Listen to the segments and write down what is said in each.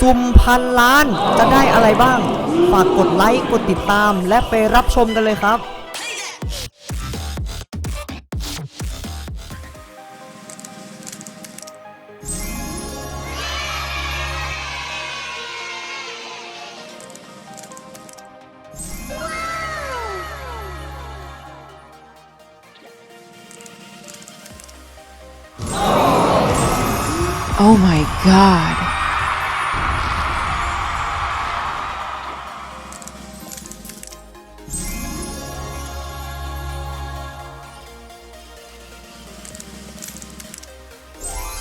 ซุ่มพันล้านจะได้อะไรบ้าง ฝากกดไลค์กดติดตามและไปรับชมกันเลยครับ Oh my god.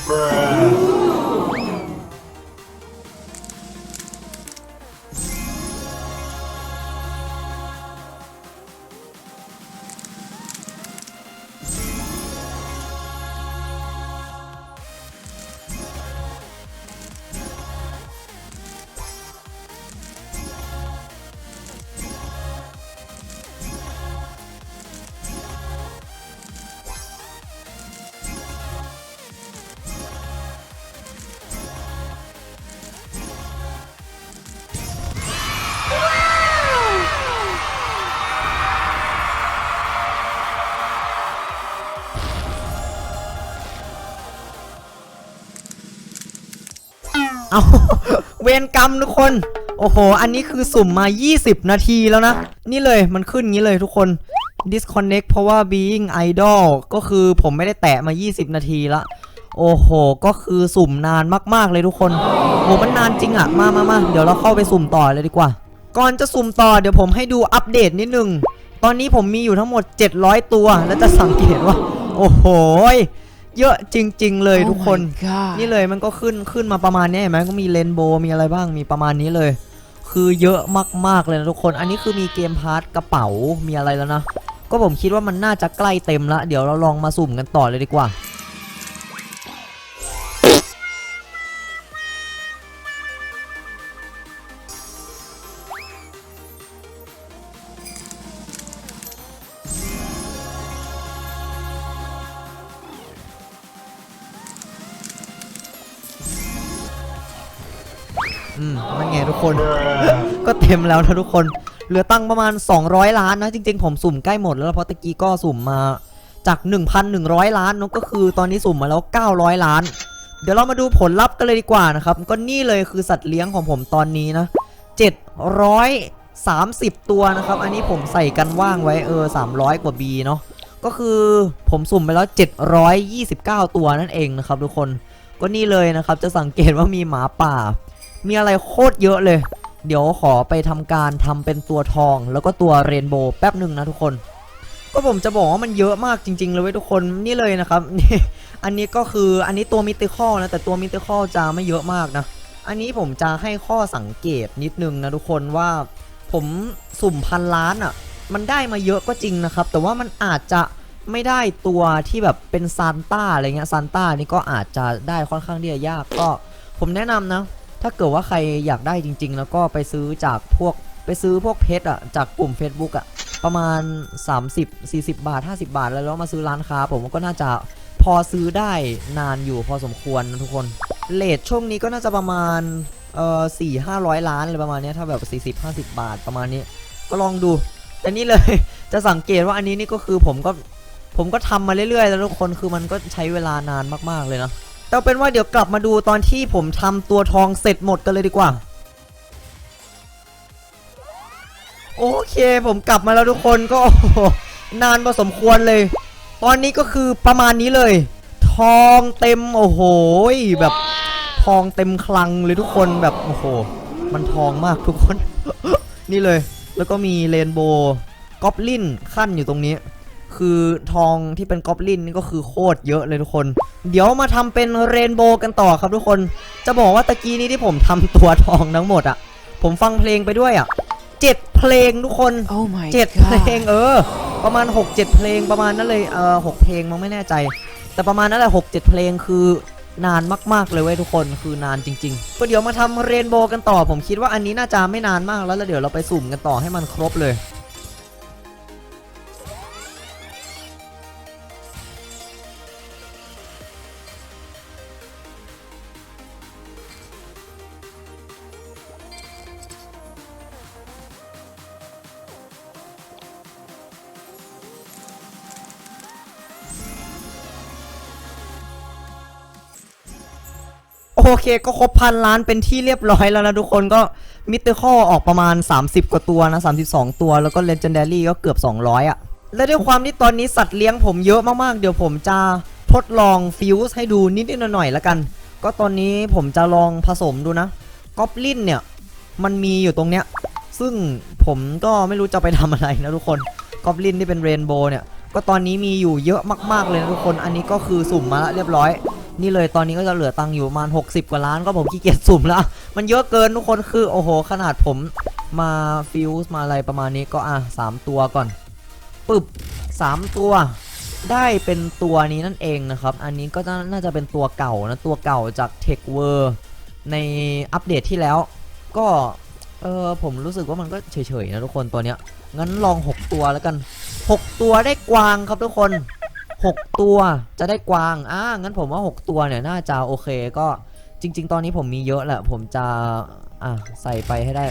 เเวรกรรมทุกคน โอ้โห อันนี้คือสุ่มมา 20 นาทีแล้วนะ นี่เลยมันขึ้นงี้เลยทุกคน disconnect เพราะว่า being idol ก็คือผมไม่ได้แตะมา 20 นาทีละ โอ้โห ก็คือสุ่มนานมากๆเลยทุกคน โห มันนานจริงอะมามามาเดี๋ยวเราเข้าไปสุ่มต่อเลยดีกว่า ก่อนจะสุ่มต่อเดี๋ยวผมให้ดูอัปเดตนิดนึง ตอนนี้ผมมีอยู่ทั้งหมด 700 ตัว แล้วจะสังเกตว่า โอ้โห เยอะจริง ๆ เลยทุกคน Oh my god. นี่เลยมันก็ขึ้นขึ้นมาประมาณนี้เห็นไหมก็มีเรนโบว์มีอะไรบ้างมีประมาณนี้เลย คือเยอะมากๆเลยนะทุกคน อันนี้คือมีเกมพาร์ทกระเป๋ามีอะไรแล้วนะก็ผมคิดว่ามันน่าจะใกล้เต็มละเดี๋ยวเราลองมาสุ่มกันต่อเลยดีกว่า อืมนั่นไงทุกคน ก็เต็มแล้วนะทุกคน เหลือตั้งประมาณ 200 ล้านนะ จริง ๆ ผมสุ่มใกล้หมดแล้วเพราะตะกี้ก็สุ่มมาจาก 1,100 ล้านเนอะก็คือตอนนี้สุ่มมาแล้ว 900 ล้าน เดี๋ยวเรามาดูผลลัพธ์กันเลยดีกว่านะครับ ก็นี่เลยคือสัตว์เลี้ยงของผมตอนนี้นะ 730 ตัวนะครับ อันนี้ผมใส่กันว่างไว้เออ 300 กว่า B เนาะ ก็คือผมสุ่มไปแล้ว 729 ตัวนั่นเองนะครับทุกคน ก็นี่เลยนะครับ จะสังเกตว่ามีหมาป่า มีอะไรโคตรเยอะเลย เดี๋ยวขอไปทำการทำเป็นตัวทอง แล้วก็ตัวเรนโบว์แป๊บหนึ่งนะทุกคน ก็ผมจะบอกว่ามันเยอะมากจริง ๆ เลยเว้ยทุกคนนี่เลยนะครับนี่อันนี้ก็คืออันนี้ตัวมิติคอลนะแต่ตัวมิติคอลจะไม่เยอะมากนะ อันนี้ผมจะให้ข้อสังเกตนิดนึงนะทุกคนว่าผมสุ่มพันล้านอะ่ะมันได้มาเยอะก็จริงนะครับ แต่ว่ามันอาจจะไม่ได้ตัวที่แบบเป็นซานต้าอะไรเงี้ยซานต้านี่ก็อาจจะได้ค่อนข้างที่จะยากก็ ผมแนะนำนะ ถ้าเกิดว่าใครอยากได้จริง ๆ แล้วก็ไปซื้อจากพวกไปซื้อพวกเพชรอะจากกลุ่ม Facebook อะประมาณ 30 40 บาท 50 บาท แล้วแล้วมาซื้อร้านค้า ผมก็น่าจะพอซื้อได้นานอยู่พอสมควรนะทุกคนเลทช่วงนี้ก็น่าจะประมาณเอ่อสี่ห้าร้อยล้านอะไรประมาณนี้ถ้าแบบ 40 50 บาทประมาณนี้ ก็ลองดู แต่นี่เลย จะสังเกตว่าอันนี้นี่ก็คือผมก็ผมก็ทำมาเรื่อยๆ แล้วทุกคนคือมันก็ใช้เวลานานมากๆเลยนะ แต่เอาเป็นว่าเดี๋ยวกลับมาดูตอนที่ผมทำตัวทองเสร็จหมดกันเลยดีกว่า โอเคผมกลับมาแล้วทุกคนก็นานพอสมควรเลย ตอนนี้ก็คือประมาณนี้เลย ทองเต็มโอ้โหแบบทองเต็มคลังเลยทุกคนแบบโอ้โห มันทองมากทุกคน นี่เลย แล้วก็มีเรนโบว์กอบลินขั้นอยู่ตรงนี้ คือทองที่เป็นกอบลินนี่ก็คือโคตรเยอะเลยทุกคน เดี๋ยวมาทำเป็นเรนโบว์กันต่อครับทุกคน จะบอกว่าตะกี้นี้ที่ผมทำตัวทองทั้งหมดอะผมฟังเพลงไปด้วยอะเจ็ดเพลงทุกคน Oh my เจ็ดเพลง god. เออ ประมาณ 6 7 เพลงประมาณนั้นเลยเออหกเพลงมั้งไม่แน่ใจ แต่ประมาณนั้นแหละ6 7เพลงคือนานมากๆเลยเว้ยทุกคนคือนานจริงๆก็เดี๋ยวมาทำเรนโบว์กันต่อ ผมคิดว่าอันนี้น่าจะไม่นานมากแล้วแล้วเดี๋ยวเราไปสุ่มกันต่อให้มันครบเลย โอเคก็ครบพันล้านเป็นที่เรียบร้อยแล้วนะทุกคนก็มิเตอร์คอออกประมาณ 30 กว่าตัวนะ 32 ตัวแล้วก็เล g จ n d ด r y ก็เกือบ 200 อะ และด้วยความที่ตอนนี้สัตว์เลี้ยงผมเยอะมากๆ เดี๋ยวผมจะทดลองฟิวส์ให้ดูนิดๆหน่อยๆแล้วกัน ก็ตอนนี้ผมจะลองผสมดูนะกอบลินเนี่ย มันมีอยู่ตรงเนี้ย ซึ่งผมก็ไม่รู้จะไปทำอะไรนะทุกคนกอบลินที่เป็นเรนโบว์เนี่ยก็ตอนนี้มีอยู่เยอะมากๆเลยนะทุกคนอันนี้ก็คือสุ่มมาแล้วเรียบร้อย นี่เลยตอนนี้ก็จะเหลือตังค์อยู่ประมาณ 60 กว่าล้านก็ผมขี้เกียจสุ่มแล้ว มันเยอะเกินทุกคนคือโอ้โห ขนาดผมมาฟิวส์มาอะไรประมาณนี้ก็อะสามตัวก่อนปึบสามตัว ได้เป็นตัวนี้นั่นเองนะครับ อันนี้ก็น่าจะเป็นตัวเก่านะ ตัวเก่าจาก Tech w o r l d ในอัปเดตที่แล้ว ก็เออผมรู้สึกว่ามันก็เฉยๆนะทุกคนตัวเนี้ยงั้นลอง 6 ตัวแล้วกัน 6 ตัวได้กวางครับทุกคน 6 ตัวจะได้กวางอ่างั้นผมว่า 6 ตัวเนี่ยน่าจะโอเคก็จริง ๆ ตอนนี้ผมมีเยอะแหละ ผมจะอะใส่ไปให้ได้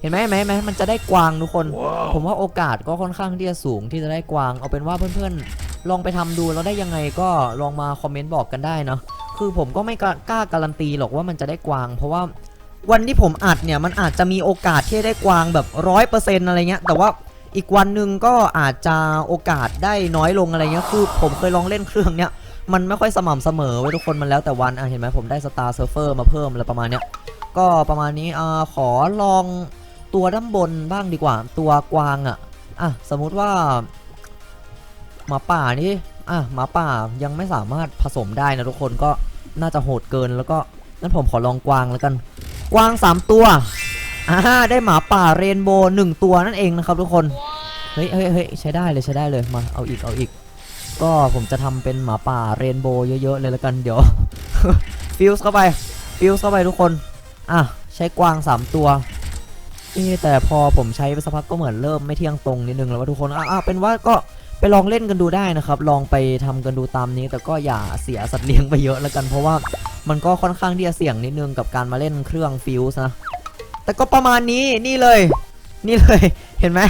เห็นไหมเห็นไหมเห็นไหมมันจะได้กวางทุกคน ผมว่าโอกาสก็ค่อนข้างที่จะสูงที่จะได้กวาง เอาเป็นว่าเพื่อนๆ ลองไปทำดูแล้วได้ยังไงก็ลองมาคอมเมนต์บอกกันได้เนาะคือผมก็ไม่กล้ากล้าการันตีหรอกว่ามันจะได้กวาง เพราะว่าวันที่ผมอัดเนี่ยมันอาจจะมีโอกาสที่จะได้กวางแบบร้อยเปอร์เซ็นต์อะไรเงี้ยแต่ว่า อีกวันหนึ่งก็อาจจะโอกาสได้น้อยลงอะไรเงี้ยคือผมเคยลองเล่นเครื่องเนี้ยมันไม่ค่อยสม่ำเสมอไว้ทุกคนมันแล้วแต่วันอะเห็นไหมผมได้สตาร์เซิร์ฟเฟอร์มาเพิ่มอะไรประมาณเนี้ยก็ประมาณนี้อ่าขอลองตัวด้านบนบ้างดีกว่า ตัวกวางอะอะสมมุติว่าหมาป่านี่อะหมาป่ายังไม่สามารถผสมได้นะทุกคนก็น่าจะโหดเกินแล้วก็งั้นผมขอลองกวางแล้วกัน กวาง 3 ตัว อ่าได้หมาป่าเรนโบว์หนึ่งตัวนั่นเองนะครับทุกคน เฮ้ยเฮ้ยเฮ้ยใช้ได้เลยใช้ได้เลยมาเอาอีกเอาอีก ก็ผมจะทำเป็นหมาป่าเรนโบว์เยอะๆเลยล้วกันเดี๋ยวฟิวส์เข้าไปฟิวส์เข้าไปทุกคน อะใช้กวาง 3 ตัวเอ๊แต่พอผมใช้ไปสักพักก็เหมือนเริ่มไม่เที่ยงตรงนิดนึงแล้วว่าทุกคนอะอะเป็นว่าก็ไปลองเล่นกันดูได้นะครับ ลองไปทำกันดูตามนี้ แต่ก็อย่าเสียสัตว์เลี้ยงไปเยอะแล้วกัน เพราะว่ามันก็ค่อนข้างที่จะเสี่ยงนิดนึงกับการมาเล่นเครื่องฟิวส์นะ แต่ก็ประมาณนี้นี่เลย นี่เลยเห็นไหม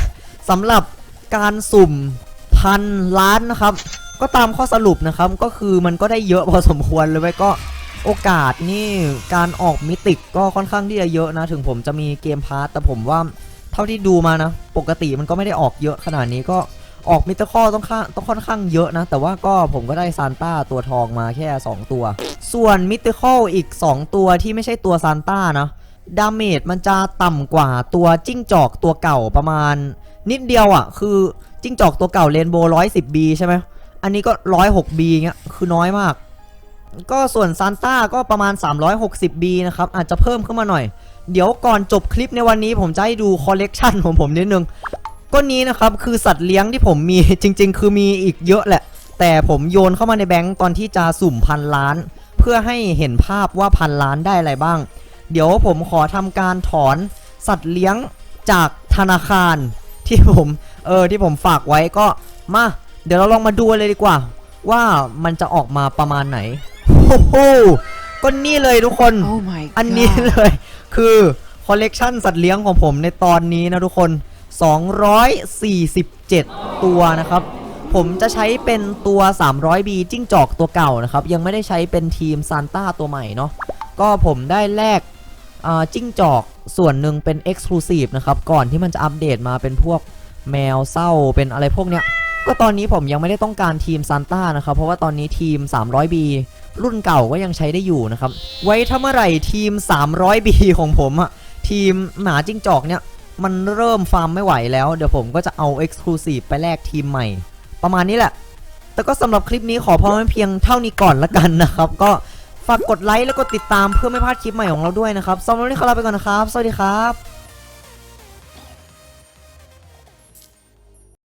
สำหรับการสุ่มพันล้านนะครับ ก็ตามข้อสรุปนะครับ ก็คือมันก็ได้เยอะพอสมควรเลยไว้ก็โอกาสนี่การออกมิติกก็ค่อนข้างที่จะเยอะนะ ถึงผมจะมีเกมพาร์ตแต่ผมว่าเท่าที่ดูมานะ ปกติมันก็ไม่ได้ออกเยอะขนาดนี้ก็ออกมิเตอร์คอต้องค่าต้องค่อนข้างเยอะนะ แต่ว่าก็ผมก็ได้ซานต้าตัวทองมาแค่ 2 ตัว ส่วนมิเตอร์คออีก 2 ตัวที่ไม่ใช่ตัวซานต้านะ ดาเมจมันจะต่ำกว่าตัวจิ้งจอกตัวเก่าประมาณ นิดเดียวอะ คือจิ้งจอกตัวเก่าเรนโบว์ร้อยสิบบีใช่ไหมอันนี้ก็ร้อยหกบีเงี้ยคือน้อยมาก ก็ส่วนซานต้าก็ประมาณ 360B นะครับ อาจจะเพิ่มขึ้นมาหน่อย เดี๋ยวก่อนจบคลิปในวันนี้ผมจะให้ดูคอลเลกชันของผมนิดนึงก็นี้นะครับคือสัตว์เลี้ยงที่ผมมีจริง ๆ คือมีอีกเยอะแหละ แต่ผมโยนเข้ามาในแบงก์ตอนที่จะสุ่มพันล้าน เพื่อให้เห็นภาพว่าพันล้านได้อะไรบ้าง เดี๋ยวผมขอทำการถอนสัตว์เลี้ยงจากธนาคารที่ผมเออที่ผมฝากไว้ก็มาเดี๋ยวเราลองมาดูเลยดีกว่า ว่ามันจะออกมาประมาณไหนโอ้โหก็นี่เลยทุกคน Oh my อันนี้ god. เลย คือคอลเลกชันสัตว์เลี้ยงของผมในตอนนี้นะทุกคน 247 ตัวนะครับ ผมจะใช้เป็นตัว 300B จิ้งจอกตัวเก่านะครับ ยังไม่ได้ใช้เป็นทีมซานต้าตัวใหม่เนาะก็ผมได้แลกอ่า จิ้งจอกส่วนหนึ่งเป็น Exclusive นะครับ ก่อนที่มันจะอัปเดตมาเป็นพวกแมวเศร้าเป็นอะไรพวกเนี้ย ก็ตอนนี้ผมยังไม่ได้ต้องการทีมซานต้านะครับ เพราะว่าตอนนี้ทีม 300B รุ่นเก่าก็ยังใช้ได้อยู่นะครับ ไว้ถ้าเมื่อไหร่ทีม 300B ของผมอะทีมหมาจิ้งจอกเนี่ย มันเริ่มฟาร์มไม่ไหวแล้ว เดี๋ยวผมก็จะเอา Exclusive ไปแลกทีมใหม่ ประมาณนี้แหละ แต่ก็สำหรับคลิปนี้ขอพอเพียงเท่านี้ก่อนละกันนะครับ ก็ ฝากกดไลค์แล้วก็ติดตามเพื่อไม่พลาดคลิปใหม่ของเราด้วยนะครับสำหรับวันนี้ขอลาไปก่อนนะครับ สวัสดีครับ